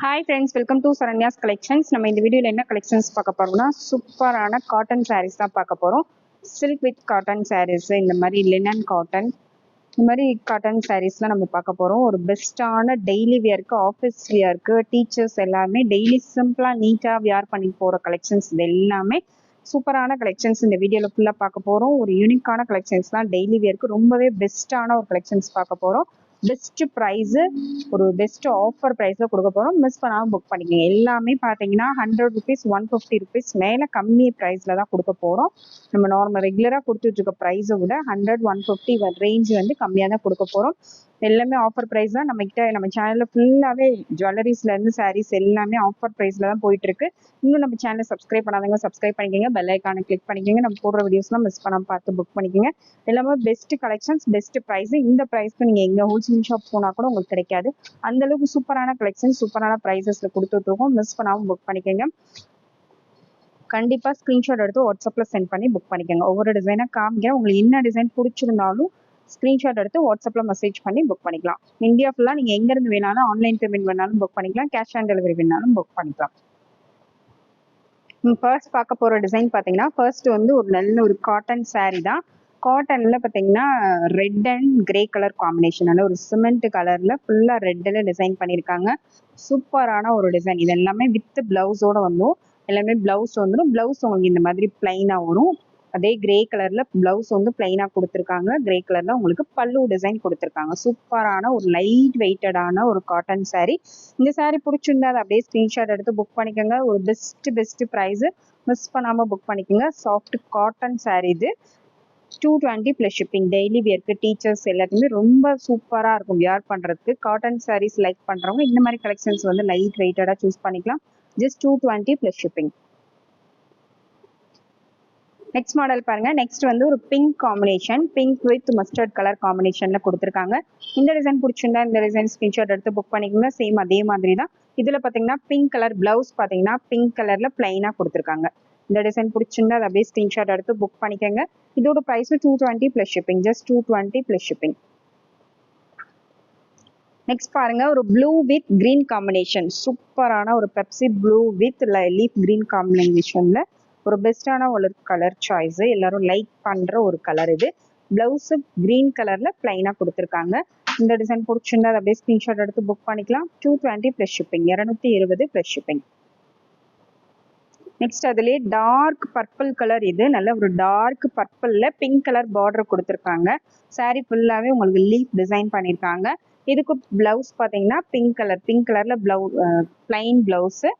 Hi friends welcome to Saranya's collections நம்ம இந்த வீடியோவில் என்ன கலெக்ஷன்ஸ் பார்க்க போகிறோம்னா சூப்பரான காட்டன் சாரீஸ் தான் பார்க்க போகிறோம் சில்க் வித் காட்டன் சாரீஸ் இந்த மாதிரி லினன் காட்டன் இந்த மாதிரி காட்டன் சாரீஸ்லாம் நம்ம பார்க்க போகிறோம் ஒரு பெஸ்ட்டான டெய்லி வியருக்கு ஆஃபீஸ் வியருக்கு டீச்சர்ஸ் எல்லாமே டெய்லி சிம்பிளாக நீட்டாக வியர் பண்ணி போகிற கலெக்ஷன்ஸ் இது எல்லாமே சூப்பரான கலெக்ஷன்ஸ் இந்த வீடியோவில் ஃபுல்லாக பார்க்க போகிறோம் ஒரு யூனிக்கான கலெக்ஷன்ஸ் தான் டெய்லி வியருக்கு ரொம்பவே பெஸ்ட்டான ஒரு கலெக்ஷன்ஸ் பார்க்க போகிறோம் பெஸ்ட் ப்ரைஸ் ஒரு பெஸ்ட் ஆஃபர் ப்ரைஸ்ல கொடுக்க போறோம். மிஸ் பண்ணாமல் புக் பண்ணிக்கோங்க. எல்லாமே பார்த்தீங்கன்னா hundred rupees one fifty rupees மேல கம்மி ப்ரைஸ்ல தான் கொடுக்க போறோம். நம்ம நார்மல் ரெகுலரா கொடுத்துட்டு இருக்க ப்ரைஸை விட ஹண்ட்ரட் ஒன் ஃபிஃப்டி ரேஞ்ச் வந்து கம்மியாக தான் கொடுக்க போறோம். எல்லாமே ஆஃபர் ப்ரைஸ் தான். நம்மக்கிட்ட நம்ம சேனலில் ஃபுல்லாகவே ஜுவல்லரிஸ்லேருந்து சாரீஸ் எல்லாமே ஆஃபர் ப்ரைஸில் தான் போயிட்டு இருக்கு இன்னும் நம்ம சேனலை சப்ஸ்கிரைப் பண்ணாதவங்க சப்ஸ்கிரைப் பண்ணிக்கோங்க. பெல் ஐக்கானை கிளிக் பண்ணிக்கோங்க. நம்ம போடுற வீடியோஸ்லாம் மிஸ் பண்ணாம பார்த்து புக் பண்ணிக்கோங்க. எல்லாமே பெஸ்ட் கலெக்ஷன்ஸ் பெஸ்ட் ப்ரைஸ் இந்த ப்ரைஸ்க்கு நீங்கள் எங்கே ஹோல்சேல் ஷாப் போனால் கூட உங்களுக்கு கிடைக்காது. அந்த அளவுக்கு சூப்பரான கலெக்ஷன் சூப்பரான ப்ரைஸஸில் கொடுத்துட்ருக்கோம். மிஸ் பண்ணாமல் புக் பண்ணிக்கோங்க. கண்டிப்பாக ஸ்க்ரீன்ஷாட் எடுத்து வாட்ஸ்அப்பில் சென்ட் பண்ணி புக் பண்ணிக்கோங்க. ஒவ்வொரு டிசைனாக காமிக்கிறேன். உங்களுக்கு என்ன டிசைன் பிடிச்சிருந்தாலும் ஸ்க்ரீன்ஷாட் எடுத்து வாட்ஸ்அப்பில் மெசேஜ் பண்ணி புக் பண்ணிக்கலாம். இந்தியா ஃபுல்லாக நீங்கள் எங்கேருந்து வேணாலும் ஆன்லைன் பேமெண்ட் வேணாலும் புக் பண்ணிக்கலாம். கேஷ் ஆன் டெலிவரி வேணாலும் புக் பண்ணிக்கலாம். ஃபர்ஸ்ட் பார்க்க போகிற டிசைன் பார்த்தீங்கன்னா ஃபர்ஸ்ட் வந்து ஒரு நல்ல ஒரு காட்டன் சாரீ தான். காட்டனில் பார்த்தீங்கன்னா red and grey colour combination நல்ல ஒரு சிமெண்ட் கலரில் ஃபுல்லாக ரெட்டில் டிசைன் பண்ணியிருக்காங்க. சூப்பரான ஒரு டிசைன் இது எல்லாமே வித் பிளவுஸோட வந்தும் எல்லாமே பிளவுஸ் வந்துடும் பிளவுஸ் உங்களுக்கு இந்த மாதிரி பிளைனாக வரும். அதே கிரே கலர்ல பிளவுஸ் வந்து பிளைனா கொடுத்துருக்காங்க. கிரே கலர்ல உங்களுக்கு பல்லு டிசைன் கொடுத்துருக்காங்க. சூப்பரான ஒரு லைட் வெயிட்டடான ஒரு காட்டன் saree. இந்த saree பிடிச்சிருந்தா அதை அப்படியே ஸ்கிரீன்ஷாட் எடுத்து புக் பண்ணிக்கோங்க. ஒரு பெஸ்ட் பெஸ்ட் ப்ரைஸ் மிஸ் பண்ணாம புக் பண்ணிக்கோங்க. சாஃப்ட் காட்டன் saree இது. Two twenty plus shipping daily வியர்க்கு teachers எல்லாத்துக்குமே ரொம்ப சூப்பராக இருக்கும் வியர் பண்ணுறதுக்கு காட்டன் சாரீஸ் லைக் பண்ணுறவங்க இந்த மாதிரி கலெக்ஷன்ஸ் வந்து லைட் வெயிட்டடாக சூஸ் பண்ணிக்கலாம். Just two twenty plus shipping next model பாருங்க. நெக்ஸ்ட் வந்து ஒரு pink combination pink with mustard colour காம்பினேஷன்ல கொடுத்துருக்காங்க. இந்த டிசைன் பிடிச்சிருந்தா இந்த டிசைன் ஸ்கிரீன்ஷாட் எடுத்து புக் பண்ணிக்கோங்க. சேம் அதே மாதிரி தான் இதுல பாத்தீங்கன்னா பிங்க் கலர் பிளவுஸ் பாத்தீங்கன்னா பிங்க் கலர்ல பிளைனா கொடுத்துருக்காங்க. இந்த டிசைன் பிடிச்சிருந்தா அதை அப்படியே ஸ்கிரீன்ஷாட் எடுத்து புக் பண்ணிக்கோங்க. இதோட price two twenty plus shipping just two twenty plus shipping next பாருங்க ஒரு ப்ளூ வித் கிரீன் காம்பினேஷன் சூப்பரான ஒரு Pepsi blue with leaf green காம்பினேஷன்ல ஒரு பெஸ்டான ஒரு கலர் சாய்ஸ் எல்லாரும் லைக் பண்ற ஒரு கலர் இது. பிளவுஸ் கிரீன் கலர்ல பிளைனா கொடுத்துருக்காங்க. இந்த டிசைன் பிடிச்சிருந்தா அதை அப்படியே ஸ்கிரீன்ஷாட் எடுத்து புக் பண்ணிக்கலாம். டூ டுவெண்ட்டி ப்ளஸ் ஷிப்பிங் இரநூத்தி இருபது ப்ளஸ் ஷிப்பிங் நெக்ஸ்ட் அதுலேயே டார்க் பர்பிள் கலர் இது. நல்ல ஒரு டார்க் பர்பிளில் பிங்க் கலர் பார்டர் கொடுத்துருக்காங்க. Saree ஃபுல்லாகவே உங்களுக்கு லீஃப் டிசைன் பண்ணியிருக்காங்க இதுக்கு பிளவுஸ் பார்த்தீங்கன்னா பிங்க் கலர் பிங்க் கலரில் பிளவு பிளைன் ப்ளவுஸு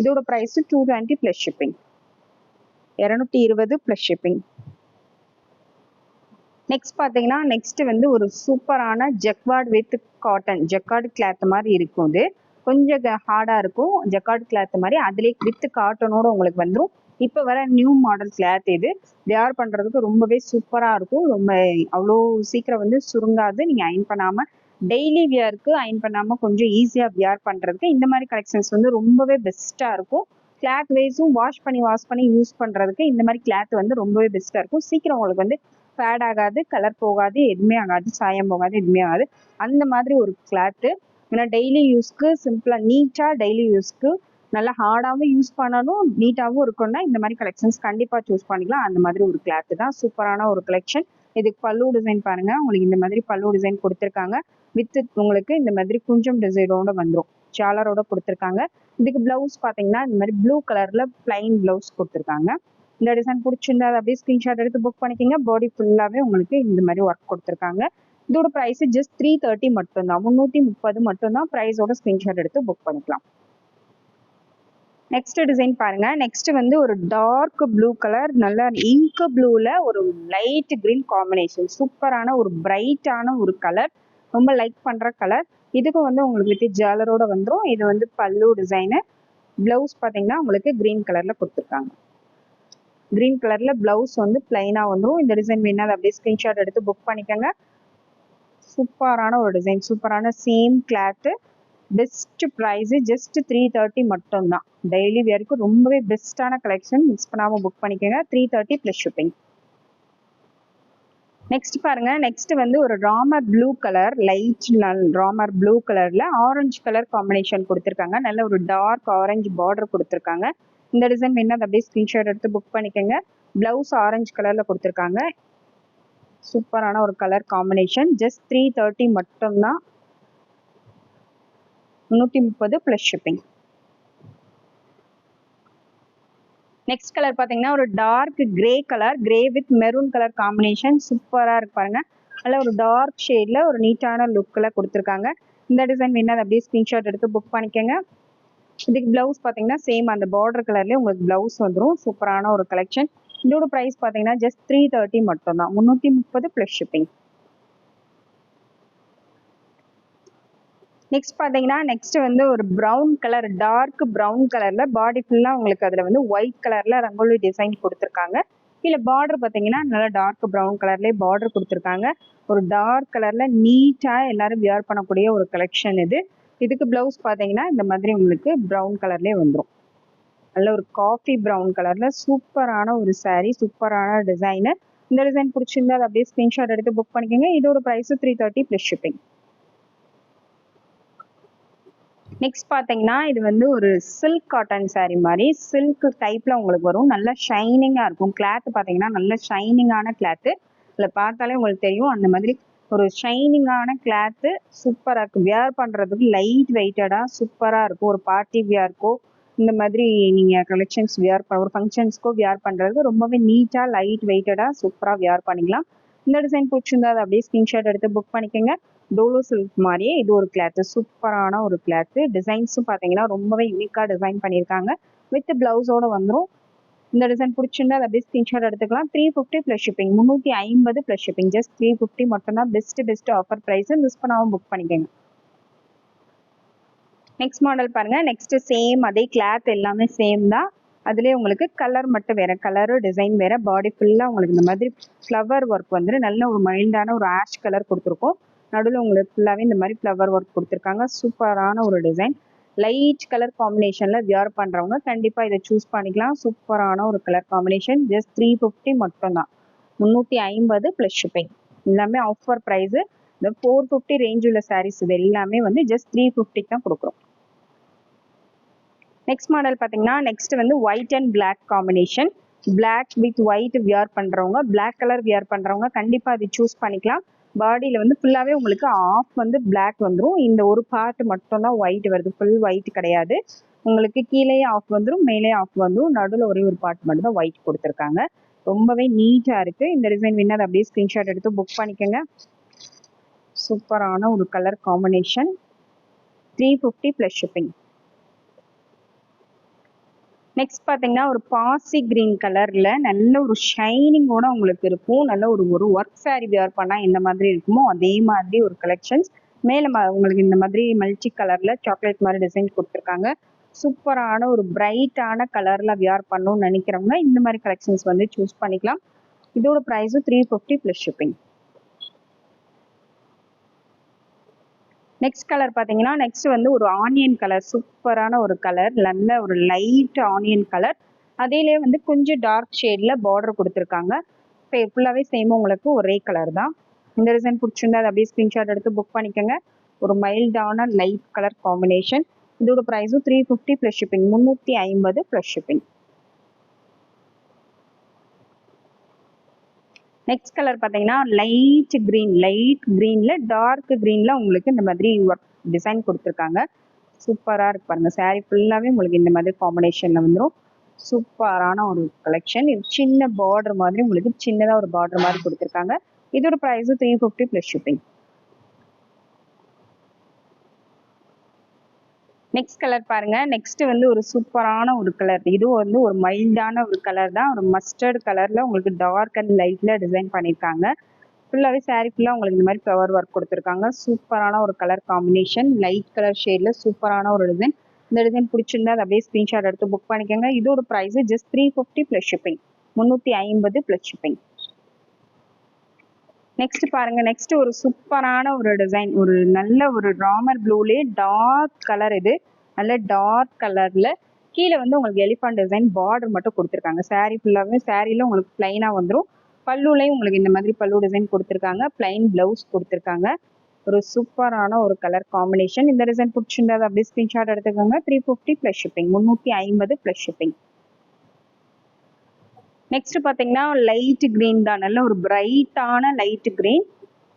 இதோட price two twenty plus shipping இரநூத்தி இருபது ப்ளஸ் ஷிப்பிங் நெக்ஸ்ட் பார்த்தீங்கன்னா நெக்ஸ்ட் வந்து ஒரு சூப்பரான jacquard with cotton jacquard cloth மாதிரி இருக்கும் இது. கொஞ்சம் ஹார்டாக இருக்கும். ஜெக்கார்டு கிளாத் மாதிரி அதுலேயே வித் காட்டனோட உங்களுக்கு வந்துடும் இப்போ வர நியூ மாடல் கிளாத் இது. வேர் பண்ணுறதுக்கு ரொம்பவே சூப்பராக இருக்கும். ரொம்ப அவ்வளோ சீக்கிரம் வந்து சுருங்காது. நீங்கள் அயன் பண்ணாமல் டெய்லி வியருக்கு அயன் பண்ணாமல் கொஞ்சம் ஈஸியாக வியர் பண்ணுறதுக்கு இந்த மாதிரி கலெக்ஷன்ஸ் வந்து ரொம்பவே பெஸ்ட்டாக இருக்கும். கிளாத் வைஸும் வாஷ் பண்ணி வாஷ் பண்ணி யூஸ் பண்ணுறதுக்கு இந்த மாதிரி கிளாத் வந்து ரொம்பவே பெஸ்ட்டாக இருக்கும். சீக்கிரம் உங்களுக்கு வந்து ஃபேட் ஆகாது கலர் போகாது எதுவுமே ஆகாது சாயம் போகாது எதுவுமே ஆகாது. அந்த மாதிரி ஒரு கிளாத்து ஏன்னா டெய்லி யூஸ்க்கு சிம்பிளாக நீட்டாக டெய்லி யூஸ்க்கு நல்லா ஹார்டாகவும் யூஸ் பண்ணாலும் நீட்டாகவும் இருக்கும்னா இந்த மாதிரி கலெக்ஷன்ஸ் கண்டிப்பாக சூஸ் பண்ணிக்கலாம். அந்த மாதிரி ஒரு கிளாத்து தான். சூப்பரான ஒரு கலெக்ஷன் இதுக்கு பல்லு டிசைன் பாருங்கள் உங்களுக்கு இந்த மாதிரி பல்லு டிசைன் கொடுத்துருக்காங்க. வித் உங்களுக்கு இந்த மாதிரி குஞ்சம் டிசைனோட வந்துடும் சாலரோட கொடுத்துருக்காங்க. இதுக்கு பிளவுஸ் பார்த்தீங்கன்னா இந்த மாதிரி ப்ளூ கலர்ல பிளைன் பிளவுஸ் கொடுத்துருக்காங்க. இந்த டிசைன் பிடிச்சிருந்தா அப்படியே ஸ்க்ரீன்ஷாட் எடுத்து புக் பண்ணிக்கோங்க. பாடி ஃபுல்லாகவே உங்களுக்கு இந்த மாதிரி ஒர்க் கொடுத்துருக்காங்க. இதோட ப்ரைஸ் ஜஸ்ட் த்ரீ தேர்ட்டி மட்டும்தான். முந்நூற்றி முப்பது மட்டும்தான். ப்ரைஸோட ஸ்க்ரீன்ஷாட் எடுத்து புக் பண்ணிக்கலாம். நெக்ஸ்ட் டிசைன் பாருங்க. நெக்ஸ்ட் வந்து ஒரு டார்க் ப்ளூ கலர் நல்ல இங்க் ப்ளூல ஒரு லைட் கிரீன் காம்பினேஷன் சூப்பரான ஒரு பிரைட்டான ஒரு கலர் ரொம்ப லைக் பண்ற கலர் இதுக்கும் வந்து உங்களுக்கு வித் ஜாலரோட வந்துடும் இது வந்து பல்லு டிசைனு பிளவுஸ் பார்த்தீங்கன்னா உங்களுக்கு க்ரீன் கலரில் கொடுத்துருக்காங்க. க்ரீன் கலரில் பிளவுஸ் வந்து பிளைனாக வந்துடும் இந்த டிசைன் வேணால் அதை அப்படியே ஸ்க்ரீன்ஷாட் எடுத்து புக் பண்ணிக்கோங்க. சூப்பரான ஒரு டிசைன் சூப்பரான same cloth best price just three thirty மட்டும்தான். டெய்லி வியருக்கு ரொம்பவே பெஸ்ட்டான கலெக்ஷன் மிஸ் பண்ணாமல் புக் பண்ணிக்கோங்க. Three thirty plus shipping next பாருங்க. நெக்ஸ்ட் வந்து ஒரு Ramar blue colour light Ramar blue கலர்ல ஆரஞ்சு கலர் காம்பினேஷன் கொடுத்துருக்காங்க. நல்ல ஒரு டார்க் ஆரஞ்சு பார்டர் கொடுத்துருக்காங்க. இந்த டிசைன் வேணும் அதை அப்படியே ஸ்கிரீன்ஷாட் எடுத்து புக் பண்ணிக்கோங்க. பிளவுஸ் ஆரஞ்சு கலர்ல கொடுத்துருக்காங்க. சூப்பரான ஒரு colour combination just three thirty மட்டும்தான். முந்நூற்றி முப்பது ப்ளஸ் ஷிப்பிங் நெக்ஸ்ட் கலர் பார்த்தீங்கன்னா ஒரு dark grey colour grey with maroon colour combination சூப்பராக இருக்கு பாருங்க. நல்ல ஒரு டார்க் ஷேடில் ஒரு நீட்டான லுக்கில் கொடுத்துருக்காங்க. இந்த டிசைன் வேணால் அப்படியே ஸ்க்ரீன்ஷாட் எடுத்து புக் பண்ணிக்கோங்க. இதுக்கு பிளவுஸ் பார்த்தீங்கன்னா சேம் அந்த பார்டர் கலர்லேயே உங்களுக்கு பிளவுஸ் வந்துடும் சூப்பரான ஒரு கலெக்ஷன் இதோட ப்ரைஸ் பார்த்தீங்கன்னா ஜஸ்ட் த்ரீ தேர்ட்டி மட்டும் தான் முந்நூற்றி முப்பது ப்ளஸ் ஷிப்பிங் நெக்ஸ்ட் பார்த்தீங்கன்னா நெக்ஸ்ட் வந்து ஒரு ப்ரௌன் கலர் டார்க் ப்ரௌன் கலரில் பாடி ஃபுல்லாக உங்களுக்கு அதில் வந்து ஒயிட் கலரில் ரங்கோலி டிசைன் கொடுத்துருக்காங்க. கீழே பார்டர் பார்த்தீங்கன்னா நல்லா டார்க் ப்ரௌன் கலர்லேயே பார்டர் கொடுத்துருக்காங்க. ஒரு டார்க் கலரில் நீட்டாக எல்லாரும் வியர் பண்ணக்கூடிய ஒரு கலெக்ஷன் இது. இதுக்கு ப்ளவுஸ் பார்த்தீங்கன்னா இந்த மாதிரி உங்களுக்கு ப்ரௌன் கலர்லேயே வந்துடும் நல்ல ஒரு காஃபி ப்ரௌன் கலரில் சூப்பரான ஒரு சாரீ சூப்பரான டிசைனு இந்த டிசைன் பிடிச்சிருந்தா அதை அப்படியே ஸ்க்ரீன்ஷாட் எடுத்து புக் பண்ணிக்கோங்க. இதோட price three thirty plus shipping next பார்த்தீங்கன்னா இது வந்து ஒரு சில்க் காட்டன் saree மாதிரி. சில்க் டைப்ல உங்களுக்கு வரும். நல்லா ஷைனிங்காக இருக்கும். கிளாத் பார்த்தீங்கன்னா நல்ல ஷைனிங்கான கிளாத்து இதில் பார்த்தாலே உங்களுக்கு தெரியும். அந்த மாதிரி ஒரு ஷைனிங்கான கிளாத்து சூப்பராக இருக்கும். வியர் பண்ணுறதுக்கு லைட் வெயிட்டடாக சூப்பராக இருக்கும். ஒரு பார்ட்டி வியர்க்கோ இந்த மாதிரி நீங்கள் கலெக்ஷன்ஸ் வியர் பண்ண ஒரு ஃபங்க்ஷன்ஸ்க்கோ வியர் பண்ணுறதுக்கு ரொம்பவே நீட்டாக லைட் வெயிட்டடாக சூப்பராக வியர் பண்ணிக்கலாம். இந்த டிசைன் பிடிச்சிருந்தா அதை அப்படியே ஸ்க்ரீன்ஷாட் எடுத்து புக் பண்ணிக்கோங்க. டோலோ சில்க் மாதிரியே இது ஒரு கிளாத்து சூப்பரான ஒரு கிளாத்து டிசைன்ஸும் பார்த்தீங்கன்னா ரொம்பவே யூனிக்காக டிசைன் பண்ணியிருக்காங்க. வித் ப்ளவுஸோட வந்துடும் இந்த டிசைன் பிடிச்சிருந்தா அதை அப்படியே ஸ்கிரீன்ஷாட் எடுத்துக்கலாம். த்ரீ ஃபிஃப்டி ப்ளஸ் ஷிப்பிங் முந்நூற்றி ஐம்பது plus shipping just three fifty மட்டும்தான். Best best offer price miss பண்ணாமல் புக் பண்ணிக்கோங்க. நெக்ஸ்ட் மாடல் பாருங்க. நெக்ஸ்ட் சேம் அதே கிளாத் எல்லாமே சேம் தான். அதுலேயே உங்களுக்கு கலர் மட்டும் வேற. கலரு டிசைன் வேற. பாடி ஃபுல்லாக உங்களுக்கு இந்த மாதிரி ஃப்ளவர் ஒர்க் வந்து நல்ல ஒரு மைல்டான ஒரு ஆஷ் கலர் கொடுத்துருக்கோம். நடுவில் உங்களுக்கு ஃபுல்லாகவே இந்த மாதிரி ஃப்ளவர் ஒர்க் கொடுத்துருக்காங்க. சூப்பரான ஒரு டிசைன் லைட் கலர் காம்பினேஷனில் வியர் பண்ணுறவங்க கண்டிப்பாக இதை சூஸ் பண்ணிக்கலாம். சூப்பரான ஒரு colour combination just three fifty மட்டும்தான். முந்நூற்றி ஐம்பது ப்ளஸ் ஷிப்பிங் எல்லாமே ஆஃபர் ப்ரைஸு இந்த ஃபோர் ஃபிஃப்டி ரேஞ்ச் உள்ள சாரீஸ் இது எல்லாமே வந்து ஜஸ்ட் த்ரீ ஃபிஃப்டிக்கு தான் கொடுக்குறோம். நெக்ஸ்ட் மாடல் பார்த்தீங்கன்னா நெக்ஸ்ட் வந்து white and black combination black with white wear பண்ணுறவங்க பிளாக் கலர் வியர் பண்ணுறவங்க கண்டிப்பாக அது சூஸ் பண்ணிக்கலாம். பாடியில் வந்து ஃபுல்லாகவே உங்களுக்கு ஆஃப் வந்து பிளாக் வந்துடும் இந்த ஒரு பார்ட் மட்டும் தான் ஒயிட் வருது. ஃபுல் ஒயிட் கிடையாது. உங்களுக்கு கீழேயே ஆஃப் வந்துடும் மேலே ஆஃப் வந்துடும் நடுவில் ஒரே ஒரு பார்ட் மட்டும் தான் ஒயிட் கொடுத்துருக்காங்க. ரொம்பவே நீட்டாக இருக்குது இந்த டிசைன் வின்னர் அப்படியே ஸ்க்ரீன்ஷாட் எடுத்து புக் பண்ணிக்கோங்க. சூப்பரான ஒரு colour combination three fifty plus shipping next பார்த்தீங்கன்னா ஒரு பாசி கிரீன் கலரில் நல்ல ஒரு ஷைனிங்கோட உங்களுக்கு இருக்கும். நல்ல ஒரு ஒரு ஒர்க் சாரி வியர் பண்ணால் எந்த மாதிரி இருக்குமோ அதே மாதிரி ஒரு கலெக்ஷன்ஸ் மேலே ம உங்களுக்கு இந்த மாதிரி மல்டி கலரில் சாக்லேட் மாதிரி டிசைன் கொடுத்துருக்காங்க. சூப்பரான ஒரு பிரைட்டான கலரில் வியர் பண்ணணும்னு நினைக்கிறவங்க இந்த மாதிரி கலெக்ஷன்ஸ் வந்து சூஸ் பண்ணிக்கலாம். இதோட ப்ரைஸும் three fifty plus shipping next colour பார்த்தீங்கன்னா நெக்ஸ்ட் வந்து ஒரு ஆனியன் கலர் சூப்பரான ஒரு கலர் நல்ல ஒரு லைட் ஆனியன் கலர் அதிலே வந்து கொஞ்சம் டார்க் ஷேடில் பார்டர் கொடுத்துருக்காங்க. ஃபுல்லாகவே சேம் உங்களுக்கு ஒரே கலர் தான். இந்த டிசைன் பிடிச்சிருந்தா அதை அப்படியே ஸ்க்ரீன்ஷாட் எடுத்து புக் பண்ணிக்கோங்க. ஒரு மைல்டான லைட் கலர் காம்பினேஷன் இதோட ப்ரைஸும் த்ரீ ஃபிஃப்டி ப்ளஸ் ஷிப்பிங் முந்நூற்றி ஐம்பது ப்ளஸ் ஷிப்பிங் நெக்ஸ்ட் கலர் பார்த்தீங்கன்னா லைட் க்ரீன் லைட் க்ரீனில் டார்க் க்ரீனில் உங்களுக்கு இந்த மாதிரி ஒர்க் டிசைன் கொடுத்துருக்காங்க. சூப்பராக இருக்கு பாருங்க. Saree ஃபுல்லாகவே உங்களுக்கு இந்த மாதிரி காம்பினேஷனில் வந்துடும் சூப்பரான ஒரு கலெக்ஷன் இது சின்ன பார்டர் மாதிரி உங்களுக்கு சின்னதாக ஒரு பார்டர் மாதிரி கொடுத்துருக்காங்க. இதோட ப்ரைஸும் three fifty plus shipping next colour பாருங்க. நெக்ஸ்ட் வந்து ஒரு சூப்பரான ஒரு கலர் இதுவும் வந்து ஒரு மைல்டான ஒரு கலர் தான். ஒரு மஸ்டர்ட் கலர்ல உங்களுக்கு டார்க் அண்ட் லைட்ல டிசைன் பண்ணியிருக்காங்க ஃபுல்லாகவே saree ஃபுல்லாக உங்களுக்கு இந்த மாதிரி ஃப்ளவர் ஒர்க் கொடுத்துருக்காங்க. சூப்பரான ஒரு கலர் காம்பினேஷன் லைட் கலர் ஷேடில் சூப்பரான ஒரு டிசைன் இந்த டிசைன் பிடிச்சிருந்தா அதை அப்படியே ஸ்க்ரீன்ஷாட் எடுத்து புக் பண்ணிக்கோங்க. இதோட price just three fifty plus shipping முந்நூற்றி ஐம்பது ப்ளஸ் ஷிப்பிங் நெக்ஸ்ட் பாருங்க நெக்ஸ்ட் ஒரு சூப்பரான ஒரு டிசைன் ஒரு நல்ல ஒரு ராமர் ப்ளூலே டார்க் கலர் இது. நல்ல டார்க் கலர்ல கீழே வந்து உங்களுக்கு எலிஃபண்ட் டிசைன் பார்டர் மட்டும் கொடுத்துருக்காங்க. Saree ஃபுல்லாகவே சாரியில் உங்களுக்கு பிளைனாக வந்துடும் பல்லுலையும் உங்களுக்கு இந்த மாதிரி பல்லு டிசைன் கொடுத்துருக்காங்க. பிளைன் பிளவுஸ் கொடுத்துருக்காங்க. ஒரு சூப்பரான ஒரு கலர் காம்பினேஷன் இந்த டிசைன் பிடிச்சிருந்தா அப்படியே ஸ்கிரீன்ஷாட் எடுத்துக்கோங்க. த்ரீ ஃபிஃப்டி ப்ளஸ் ஷிப்பிங் முந்நூற்றி ஐம்பது ப்ளஸ் ஷிப்பிங் நெக்ஸ்ட் பார்த்தீங்கன்னா லைட் கிரீன் தான். நல்ல ஒரு பிரைட்டான லைட் கிரீன்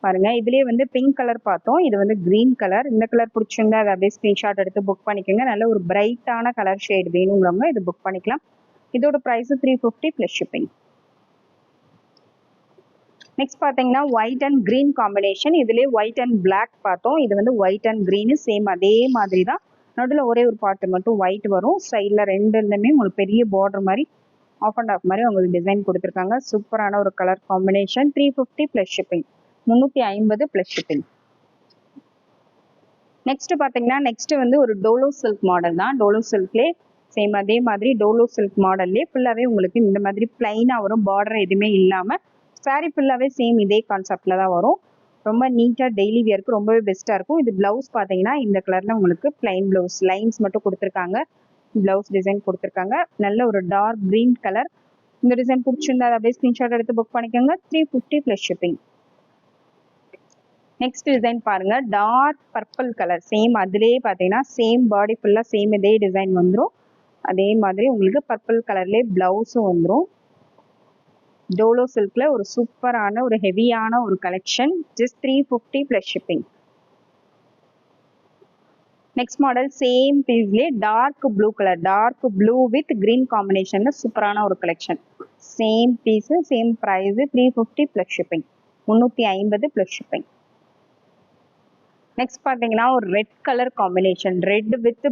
பாருங்க இதுலயே வந்து பிங்க் கலர் பார்த்தோம். இது வந்து கிரீன் கலர் இந்த கலர் பிடிச்சிருந்தா அதை அப்படியே ஸ்கிரீன்ஷாட் எடுத்து புக் பண்ணிக்கோங்க. நல்ல ஒரு பிரைட்டான கலர் ஷேட் வேணுங்கிறவங்க இது புக் பண்ணிக்கலாம். இதோட price three fifty plus shipping next பார்த்தீங்கன்னா ஒயிட் அண்ட் கிரீன் காம்பினேஷன் இதுலேயே ஒயிட் அண்ட் பிளாக் பார்த்தோம். இது வந்து ஒயிட் அண்ட் க்ரீனு சேம் அதே மாதிரி தான் நடுவில் ஒரே ஒரு பார்ட்டு மட்டும் ஒயிட் வரும். சைடில் ரெண்டுலேயுமே உங்களுக்கு பெரிய பார்டர் மாதிரி ஆஃப் அண்ட் ஆஃப் மாதிரி உங்களுக்கு டிசைன் கொடுத்துருக்காங்க. சூப்பரான ஒரு colour combination three fifty plus shipping முந்நூற்றி ஐம்பது ப்ளஸ் ஷிப்பிங் நெக்ஸ்ட் பார்த்தீங்கன்னா நெக்ஸ்ட் வந்து ஒரு டோலோ சில்க் மாடல் தான். டோலோ சில்க்லேயே சேம் அதே மாதிரி டோலோ சில்க் மாடல்லே ஃபுல்லாகவே உங்களுக்கு இந்த மாதிரி பிளைனாக வரும். பார்டர் எதுவுமே இல்லாமல் சாரீ ஃபுல்லாகவே சேம் இதே கான்செப்டில் தான் வரும். ரொம்ப நீட்டாக டெய்லி வியருக்கு ரொம்பவே பெஸ்ட்டாக இருக்கும். இது ப்ளவுஸ் பார்த்தீங்கன்னா இந்த கலரில் உங்களுக்கு பிளைன் ப்ளவுஸ் லைன்ஸ் மட்டும் கொடுத்துருக்காங்க. ப்ளவுஸ் டிசைன் கொடுத்துருக்காங்க. நல்ல ஒரு டார்க் க்ரீன் கலர் இந்த டிசைன் பிடிச்சிருந்தா அப்படியே ஸ்கிரீன்ஷாட் எடுத்து புக் பண்ணிக்கோங்க. Three fifty plus shipping next design பாருங்க. டார்க் பர்பிள் கலர் சேம் அதுலேயே பார்த்தீங்கன்னா சேம் பாடி ஃபுல்லாக சேம் இதே டிசைன் வந்துடும் அதே மாதிரி உங்களுக்கு பர்பிள் கலர்லேயே ப்ளவுஸும் வந்துடும் டோலோ சில்கில் ஒரு சூப்பரான ஒரு ஹெவியான ஒரு collection just three fifty plus shipping next model same பீஸ்லேயே dark blue colour dark blue with green காம்பினேஷனில் சூப்பரான ஒரு collection same piece same price three fifty plus shipping முந்நூற்றி ஐம்பது ப்ளஸ் ஷிப்பிங் நெக்ஸ்ட் பார்த்தீங்கன்னா ஒரு red colour combination red with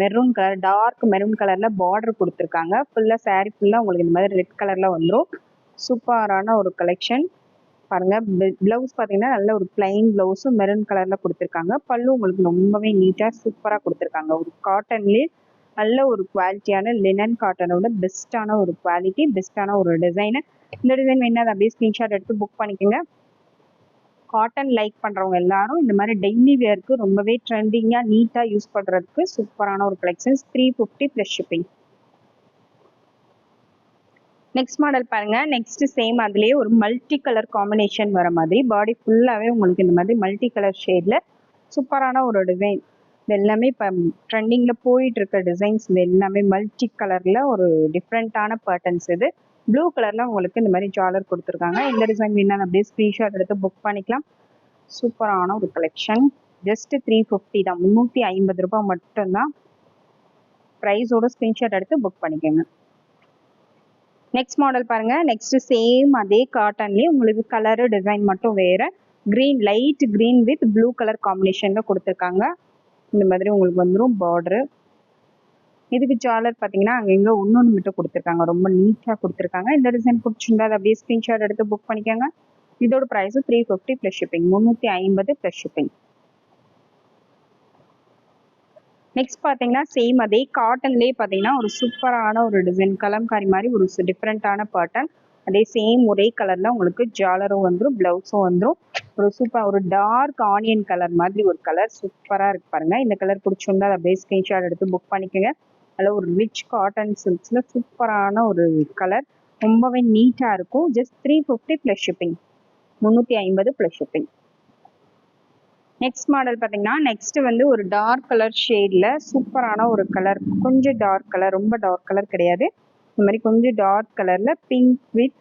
maroon colour dark maroon கலரில் border கொடுத்துருக்காங்க. ஃபுல்லாக சாரீ ஃபுல்லாக உங்களுக்கு இந்த மாதிரி ரெட் கலரில் வந்துடும் சூப்பரான ஒரு கலெக்ஷன் பாருங்க பிளவுஸ் பார்த்தீங்கன்னா நல்ல ஒரு பிளைன் பிளவுஸும் மெரூன் கலர்ல கொடுத்துருக்காங்க. பல்லு உங்களுக்கு ரொம்பவே நீட்டாக சூப்பராக கொடுத்துருக்காங்க. ஒரு காட்டன்லேயே நல்ல ஒரு குவாலிட்டியான லினன் காட்டனோட பெஸ்ட்டான ஒரு குவாலிட்டி பெஸ்ட்டான ஒரு டிசைனு இந்த டிசைன் வேணா அப்படியே ஸ்க்ரீன்ஷாட் எடுத்து புக் பண்ணிக்கோங்க. காட்டன் லைக் பண்ணுறவங்க எல்லாரும் இந்த மாதிரி டெய்லி வேர்க்கு ரொம்பவே ட்ரெண்டிங்காக நீட்டாக யூஸ் பண்ணுறதுக்கு சூப்பரான ஒரு collections three fifty plus shipping next model பாருங்க. நெக்ஸ்ட் சேம் அதுலேயே ஒரு மல்டி கலர் காம்பினேஷன் வர மாதிரி. பாடி ஃபுல்லாகவே உங்களுக்கு இந்த மாதிரி மல்டி கலர் ஷேடில் சூப்பரான ஒரு டிசைன் இது எல்லாமே இப்போ ட்ரெண்டிங்கில் போயிட்டு இருக்க டிசைன்ஸ் இது எல்லாமே மல்டி கலரில் ஒரு டிஃப்ரெண்ட்டான பேட்டர்ன்ஸ் இது. ப்ளூ கலரில் உங்களுக்கு இந்த மாதிரி ஜாலர் கொடுத்துருக்காங்க. இந்த டிசைன் வேணா அப்படியே ஸ்க்ரீன்ஷாட் எடுத்து புக் பண்ணிக்கலாம். சூப்பரான ஒரு கலெக்ஷன் ஜஸ்ட் த்ரீ ஃபிஃப்டி தான். முந்நூற்றி ஐம்பது ரூபாய் மட்டும்தான். ப்ரைஸோட ஸ்க்ரீன்ஷாட் எடுத்து புக் பண்ணிக்கோங்க. நெக்ஸ்ட் மாடல் பாருங்க. நெக்ஸ்ட் சேம் அதே காட்டன்லேயே உங்களுக்கு கலரு டிசைன் மட்டும் வேற. Green light green with blue colour காம்பினேஷனில் கொடுத்துருக்காங்க. இந்த மாதிரி உங்களுக்கு வந்துடும் பார்டரு இதுக்கு ஜாலர் பார்த்தீங்கன்னா அங்கங்கே ஒன்று ஒன்று மட்டும் கொடுத்துருக்காங்க. ரொம்ப நீட்டாக கொடுத்துருக்காங்க. இந்த டிசைன் பிடிச்சிருந்தா அதை அப்படியே ஸ்க்ரீன்ஷாட் எடுத்து புக் பண்ணிக்கோங்க. இதோட price three fifty plus shipping முந்நூற்றி ஐம்பது ப்ளஸ் ஷிப்பிங் நெக்ஸ்ட் பார்த்தீங்கன்னா சேம் அதே காட்டன்லேயே பார்த்தீங்கன்னா ஒரு சூப்பரான ஒரு டிசைன் கலம்காரி மாதிரி ஒரு டிஃப்ரெண்ட்டான பேட்டர்ன் அதே சேம் ஒரே கலரில் உங்களுக்கு ஜாலரும் வந்துடும் ப்ளவுஸும் வந்துடும் ஒரு சூப்பர் ஒரு டார்க் ஆனியன் கலர் மாதிரி ஒரு கலர் சூப்பராக இருக்கு பாருங்க. இந்த கலர் பிடிச்சிருந்தா அதை அப்படியே ஸ்க்ரீன்ஷாட் எடுத்து புக் பண்ணிக்கோங்க. அதில் ஒரு ரிச் காட்டன் சில்க்ஸில் சூப்பரான ஒரு கலர் ரொம்பவே நீட்டாக இருக்கும். Just three fifty plus shipping முந்நூற்றி ஐம்பது ப்ளஸ் ஷிப்பிங் நெக்ஸ்ட் மாடல் பார்த்தீங்கன்னா நெக்ஸ்ட் வந்து ஒரு டார்க் கலர் ஷேடில் சூப்பரான ஒரு கலர் கொஞ்சம் டார்க் கலர் ரொம்ப டார்க் கலர் கிடையாது. இந்த மாதிரி கொஞ்சம் டார்க் கலரில் பிங்க் வித்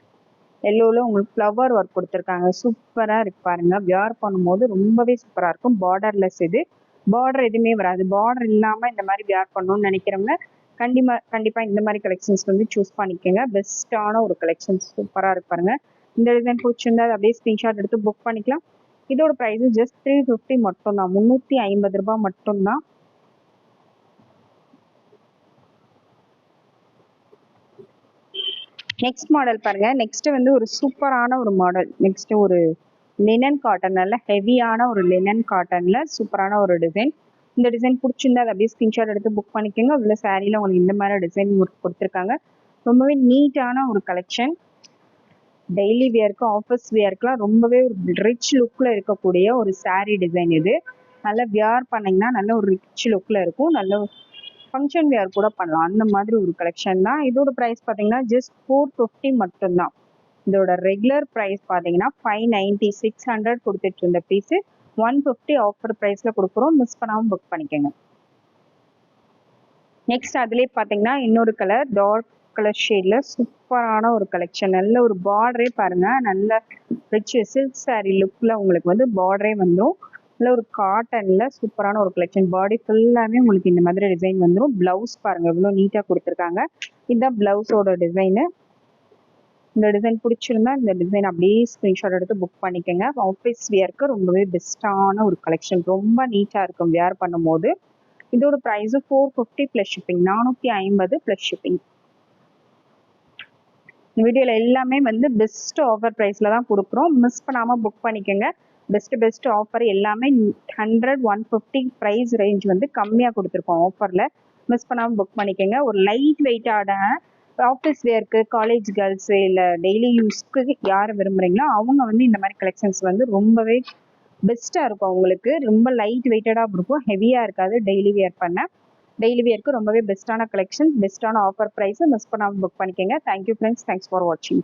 எல்லோவில் உங்களுக்கு ஃப்ளவர் ஒர்க் கொடுத்துருக்காங்க. சூப்பராக இருக்கு பாருங்க. வியர் பண்ணும்போது ரொம்பவே சூப்பராக இருக்கும். பார்டர்லெஸ் இது. பார்டர் எதுவுமே வராது. பார்டர் இல்லாமல் இந்த மாதிரி வியர் பண்ணணும்னு நினைக்கிறவங்க கண்டிப்பாக கண்டிப்பாக இந்த மாதிரி கலெக்ஷன்ஸ் வந்து சூஸ் பண்ணிக்கோங்க. பெஸ்ட்டான ஒரு கலெக்ஷன்ஸ் சூப்பராக இருப்பாருங்க இந்த டிசைன் பிடிச்சிருந்தா அதை அப்படியே ஸ்க்ரீன்ஷாட் எடுத்து புக் பண்ணிக்கலாம். இதோட ப்ரைஸு ஜஸ்ட் த்ரீ ஃபிஃப்டி மட்டும்தான். முந்நூற்றி ஐம்பது ரூபாய் மட்டும்தான். நெக்ஸ்ட் மாடல் பாருங்க. நெக்ஸ்ட் வந்து ஒரு சூப்பரான ஒரு மாடல் நெக்ஸ்ட் ஒரு லினன் காட்டன் நல்ல ஹெவியான ஒரு லினன் காட்டன்ல சூப்பரான ஒரு டிசைன் இந்த டிசைன் பிடிச்சிருந்தா அதை அப்படியே ஸ்கிரீன்ஷாட் எடுத்து புக் பண்ணிக்கோங்க. உள்ள சாரியில் உங்களுக்கு இந்த மாதிரி டிசைன் கொடுத்துருக்காங்க. ரொம்பவே நீட்டான ஒரு கலெக்ஷன் டெய்லி வியர்க்கு ஆஃபீஸ் வியர்க்குலாம் ரொம்பவே ஒரு ரிச் லுக்கில் இருக்கக்கூடிய ஒரு சாரீ டிசைன் இது. நல்லா வியர் பண்ணிங்கன்னா நல்ல ஒரு ரிச் லுக்கில் இருக்கும். நல்ல ஃபங்க்ஷன் வியர் கூட பண்ணலாம். அந்த மாதிரி ஒரு கலெக்ஷன் தான். இதோட ப்ரைஸ் பார்த்தீங்கன்னா ஜஸ்ட் ஃபோர் ஃபிஃப்டி மட்டும்தான். இதோட ரெகுலர் ப்ரைஸ் பார்த்தீங்கன்னா ஃபைவ் நைன்ட்டி சிக்ஸ் ஹண்ட்ரட் கொடுத்துட்டு இருந்த பீஸு ஒன் ஃபிஃப்டி ஆஃபர் ப்ரைஸில் கொடுக்குறோம். மிஸ் பண்ணாமல் புக் பண்ணிக்கோங்க. நெக்ஸ்ட் அதுலேயே பார்த்தீங்கன்னா இன்னொரு கலர் டார்க் கலர் ஷேட்ல சூப்பரான ஒரு கலெக்ஷன் நல்ல ஒரு பார்டரே பாருங்கள் நல்ல ரிச் சில்க் saree லுக்கில் உங்களுக்கு வந்து பார்டரே வந்துடும் நல்ல ஒரு காட்டனில் சூப்பரான ஒரு கலெக்ஷன் பாடி ஃபுல்லாமே உங்களுக்கு இந்த மாதிரி டிசைன் வந்துடும் ப்ளவுஸ் பாருங்கள் இவ்வளோ நீட்டாக கொடுத்துருக்காங்க. இதுதான் ப்ளவுஸோட டிசைனு இந்த டிசைன் பிடிச்சிருந்தா இந்த டிசைன் அப்படியே ஸ்க்ரீன்ஷாட் எடுத்து புக் பண்ணிக்கோங்க. ஆஃபீஸ் வியர்க்கு ரொம்பவே பெஸ்ட்டான ஒரு கலெக்ஷன் ரொம்ப நீட்டாக இருக்கும் வியர் பண்ணும்போது. இதோட price four fifty plus shipping நானூற்றி ஐம்பது ப்ளஸ் ஷிப்பிங் இந்த வீடியோவில் எல்லாமே வந்து பெஸ்ட் ஆஃபர் ப்ரைஸில் தான் கொடுக்குறோம். மிஸ் பண்ணாமல் புக் பண்ணிக்கோங்க. பெஸ்ட் பெஸ்ட் ஆஃபர் எல்லாமே hundred one fifty price range வந்து கம்மியாக கொடுத்துருக்கோம் ஆஃபரில் மிஸ் பண்ணாமல் புக் பண்ணிக்கோங்க. ஒரு லைட் வெயிட்டான ஆஃபீஸ் வேர்க்கு காலேஜ் கேர்ள்ஸு இல்லை டெய்லி யூஸ்க்கு யார் விரும்புகிறீங்களோ அவங்க வந்து இந்த மாதிரி கலெக்ஷன்ஸ் வந்து ரொம்பவே பெஸ்ட்டாக இருக்கும் அவங்களுக்கு. ரொம்ப லைட் வெயிட்டடாக இருக்கும். ஹெவியாக இருக்காது. டெய்லி வியர் பண்ண. டெய்லி வியர்க்கு ரொம்பவே பெஸ்ட்டான கலெக்ஷன் பெஸ்ட்டான ஆஃபர் ப்ரைஸை மிஸ் பண்ணாமல் புக் பண்ணிக்கோங்க. தேங்க்யூ ஃப்ரெண்ட்ஸ் தேங்க்ஸ் ஃபார் வாட்சிங்